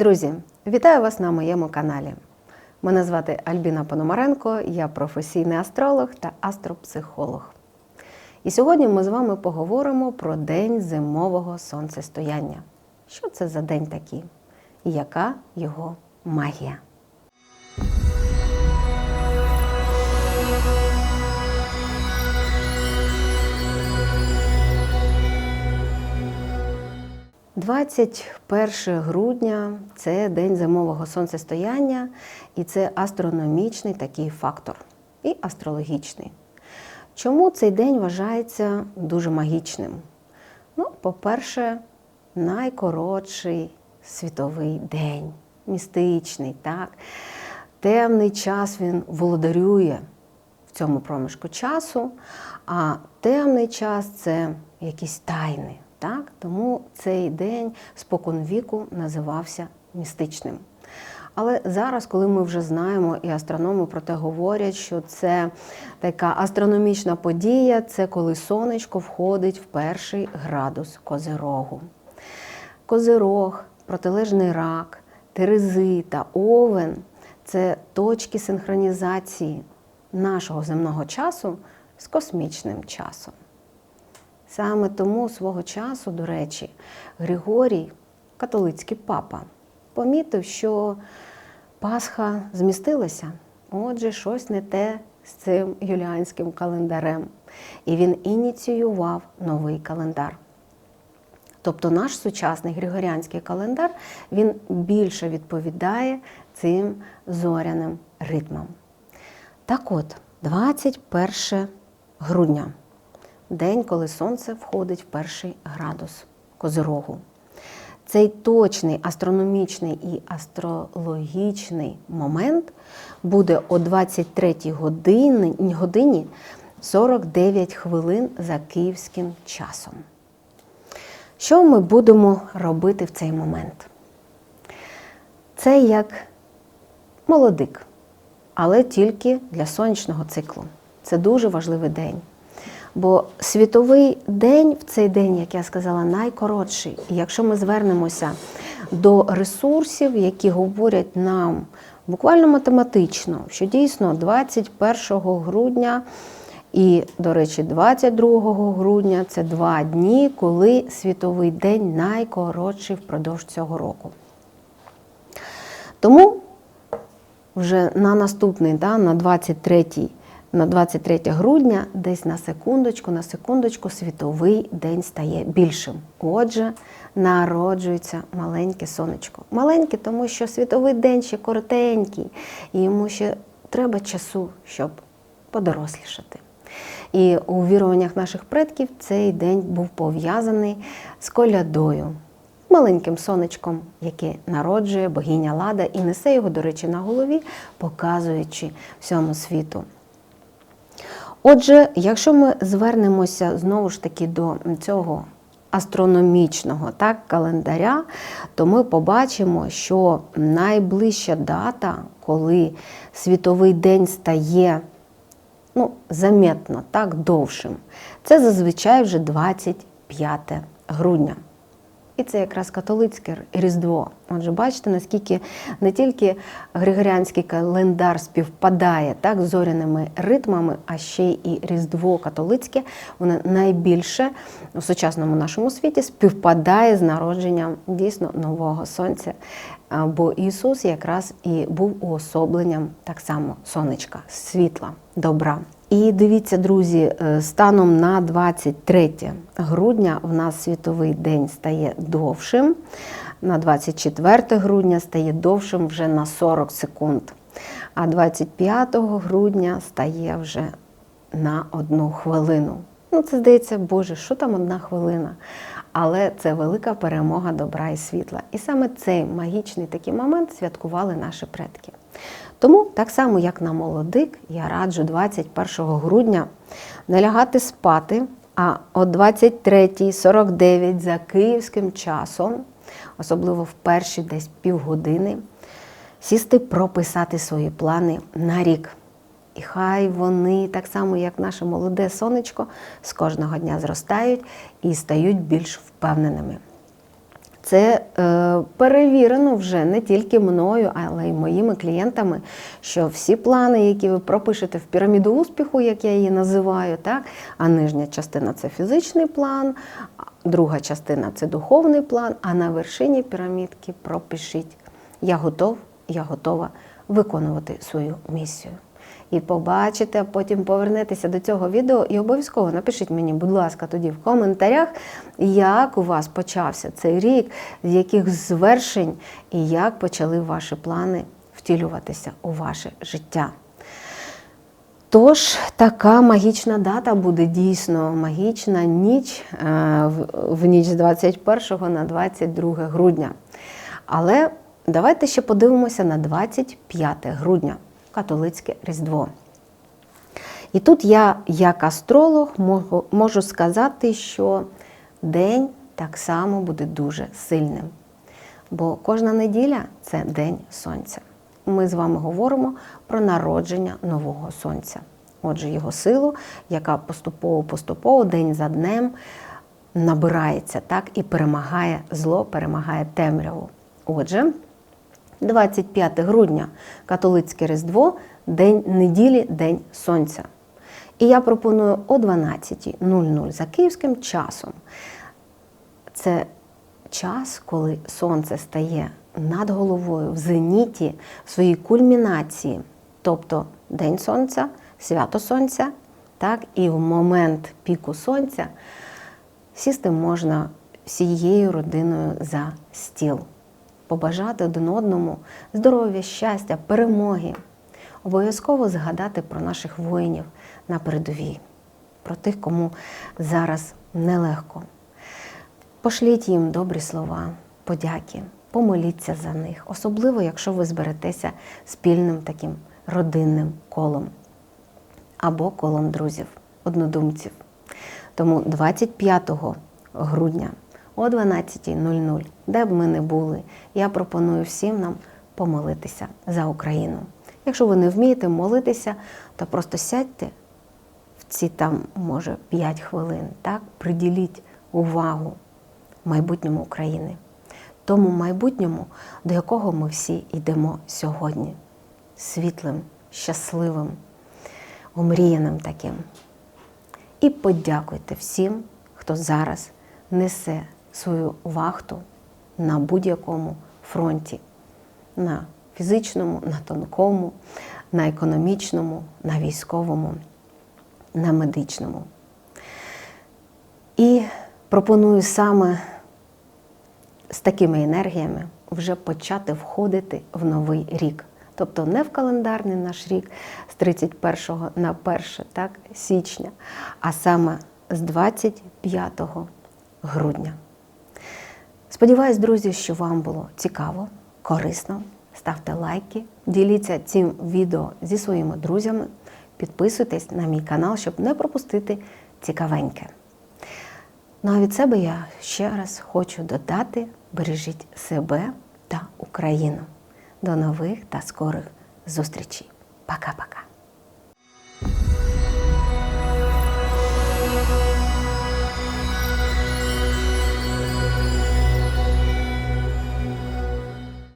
Друзі, вітаю вас на моєму каналі. Мене звати Альбіна Пономаренко, я професійний астролог та астропсихолог. І сьогодні ми з вами поговоримо про день зимового сонцестояння. Що це за день такий? І яка його магія? – 21 грудня це день зимового сонцестояння, і це астрономічний такий фактор, і астрологічний. Чому цей день вважається дуже магічним? Ну, по-перше, найкоротший світовий день, містичний, так? Темний час він володарює в цьому проміжку часу, а темний час це якісь тайни. Так? Тому цей день споконвіку називався містичним. Але зараз, коли ми вже знаємо, і астрономи про те говорять, що це така астрономічна подія, це коли сонечко входить в перший градус Козирогу. Козирог, протилежний рак, Терези та Овен це точки синхронізації нашого земного часу з космічним часом. Саме тому свого часу, до речі, Григорій, католицький папа, помітив, що Пасха змістилася, отже, щось не те з цим юліанським календарем. І він ініціював новий календар. Тобто наш сучасний Григоріанський календар він більше відповідає цим зоряним ритмам. Так от, 21 грудня, день, коли сонце входить в перший градус Козирогу. Цей точний астрономічний і астрологічний момент буде о 23 годині, годині 49 хвилин за київським часом. Що ми будемо робити в цей момент? Це як молодик, але тільки для сонячного циклу. Це дуже важливий день. Бо світовий день в цей день, як я сказала, найкоротший. І якщо ми звернемося до ресурсів, які говорять нам буквально математично, що дійсно 21 грудня і, до речі, 22 грудня це два дні, коли світовий день найкоротший впродовж цього року. Тому вже на наступний, да, на 23 на 23 грудня, десь на секундочку, на секундочку, світовий день стає більшим. Отже, народжується маленьке сонечко. Маленьке, тому що світовий день ще коротенький, і йому ще треба часу, щоб подорослішати. І у віруваннях наших предків цей день був пов'язаний з колядою, маленьким сонечком, яке народжує богиня Лада і несе його, до речі, на голові, показуючи всьому світу. Отже, якщо ми звернемося знову ж таки до цього астрономічного так, календаря, то ми побачимо, що найближча дата, коли світовий день стає ну, заметно так довшим, це зазвичай вже 25 грудня. І це якраз католицьке Різдво. Отже, бачите, наскільки не тільки Григоріанський календар співпадає так, зоряними ритмами, а ще і Різдво католицьке, воно найбільше у сучасному нашому світі співпадає з народженням дійсно нового сонця. Бо Ісус якраз і був уособленням так само сонечка, світла, добра. І дивіться, друзі, станом на 23 грудня в нас світовий день стає довшим. На 24 грудня стає довшим вже на 40 секунд. А 25 грудня стає вже на одну хвилину. Ну, це здається, Боже, що там одна хвилина? Але це велика перемога добра і світла. І саме цей магічний такий момент святкували наші предки. Тому, так само, як на молодик, я раджу 21 грудня не лягати спати, а о 23.49 за київським часом, особливо в перші десь півгодини, сісти прописати свої плани на рік. І хай вони, так само, як наше молоде сонечко, з кожного дня зростають і стають більш впевненими. Це е, перевірено вже не тільки мною, але й моїми клієнтами, що всі плани, які ви пропишете в піраміду успіху, як я її називаю, так, а нижня частина це фізичний план, друга частина це духовний план, а на вершині пірамідки пропишіть Я готов, я готова виконувати свою місію. І побачите, а потім повернетеся до цього відео і обов'язково напишіть мені, будь ласка, тоді в коментарях, як у вас почався цей рік, з яких звершень і як почали ваші плани втілюватися у ваше життя. Тож така магічна дата буде дійсно магічна ніч е, в- в ніч з 21 на 22 грудня. Але давайте ще подивимося на 25 грудня, католицьке Різдво. І тут я, як астролог, можу, сказати, що день так само буде дуже сильним. Бо кожна неділя це День Сонця. Ми з вами говоримо про народження нового сонця. Отже, його силу, яка поступово-поступово, день за днем набирається так і перемагає зло, перемагає темряву. Отже, 25 грудня католицьке Різдво, день неділі, День Сонця. І я пропоную о 12.00 за київським часом. Це час, коли сонце стає над головою в зеніті в своїй кульмінації, тобто День Сонця, свято Сонця, так, і в момент піку сонця сісти можна всією родиною за стіл, побажати один одному здоров'я, щастя, перемоги. Обов'язково згадати про наших воїнів на передовій, про тих, кому зараз нелегко. Пошліть їм добрі слова, подяки, помоліться за них, особливо, якщо ви зберетеся спільним таким родинним колом або колом друзів, однодумців. Тому 25 грудня о 12.00, де б ми не були, я пропоную всім нам помолитися за Україну. Якщо ви не вмієте молитися, то просто сядьте в ці там, може, 5 хвилин, так, приділіть увагу майбутньому України, тому майбутньому, до якого ми всі йдемо сьогодні, світлим, щасливим, омріяним таким. І подякуйте всім, хто зараз несе свою вахту на будь-якому фронті, на фізичному, на тонкому, на економічному, на військовому, на медичному. І пропоную саме з такими енергіями вже почати входити в новий рік. Тобто не в календарний наш рік з 31 на 1 так, січня, а саме з 25 грудня. Сподіваюсь, друзі, що вам було цікаво, корисно. Ставте лайки, діліться цим відео зі своїми друзями, підписуйтесь на мій канал, щоб не пропустити цікавеньке. Ну а від себе я ще раз хочу додати: бережіть себе та Україну. До нових та скорих зустрічей. Пока-пока.